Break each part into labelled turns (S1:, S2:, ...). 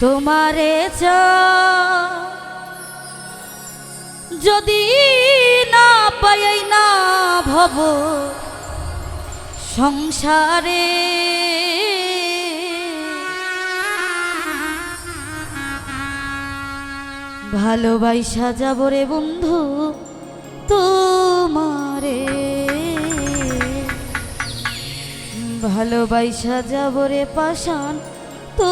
S1: তোমারে যদি না পাই না ভব সংসারে। ভালোবাসা যাব রে বন্ধু তোমারে। ভালোবাসা যাব রে পাশান তো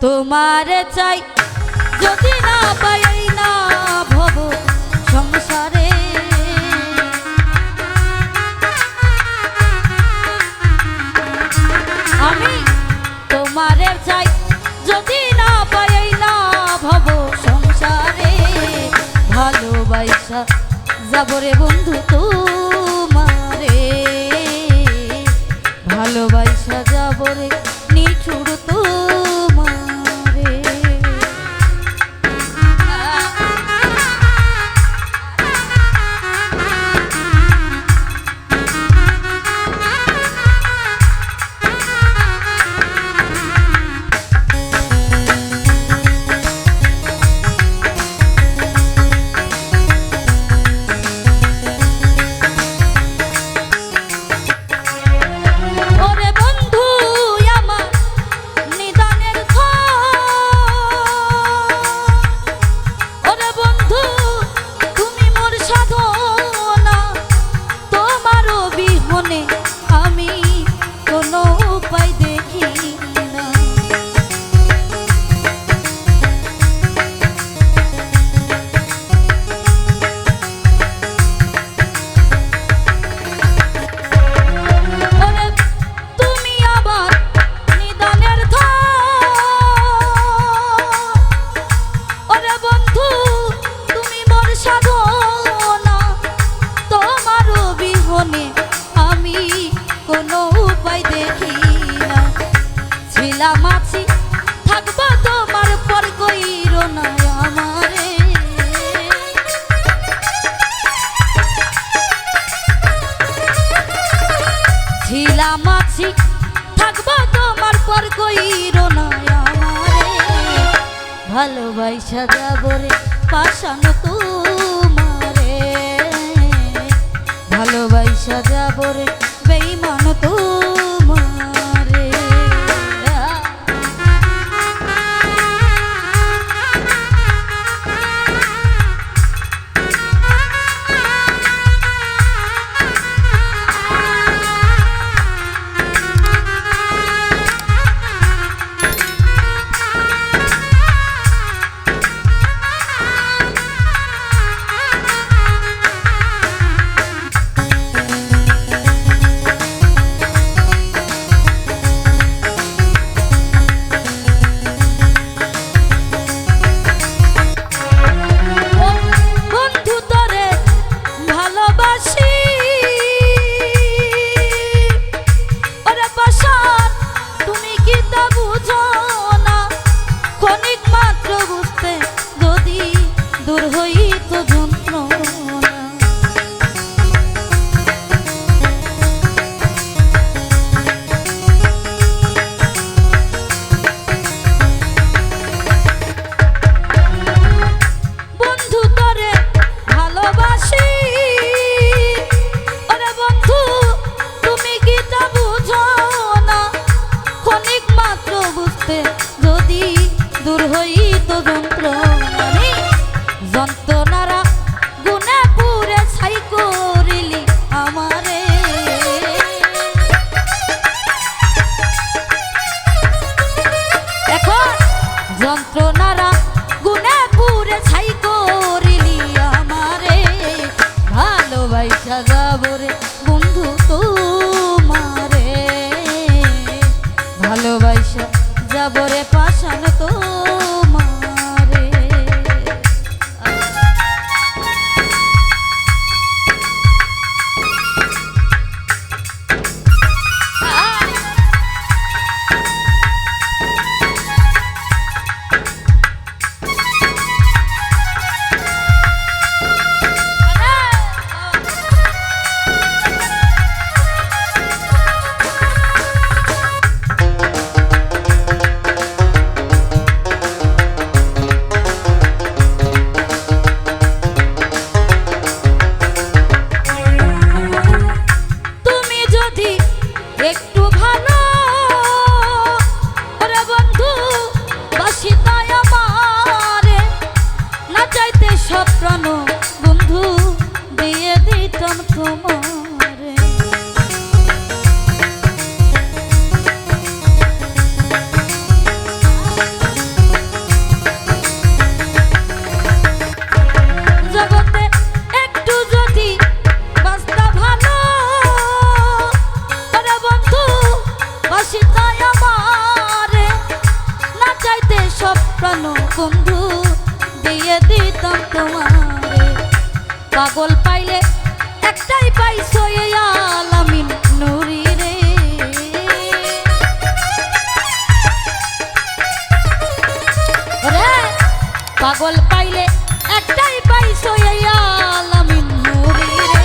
S1: তোমার চাই। যদি না পাই না ভব সংসারে। আমি তোমার চাই। যদি না পাই না ভব সংসারে। ভালোবাসা যাবরে বন্ধু তোমারে। ভালোবাসা যাবরে নিঠুর তো ভালোবাসা যাব রে পাশান তোমারে। ভালোবাসা যাব রে বেইমান তোমার দিতাম তোমারে। পাগল পাইলে একটাই পাইছো এই আলামিন নুরি রে। পাগল পাইলে একটাই পাইছো আলামিন নুরি রে।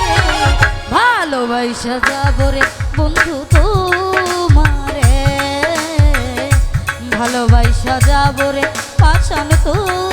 S1: ভালোবাসা যাব রে বন্ধু তোমারে। ভালোবাসা যাব রে পাশান তোমারে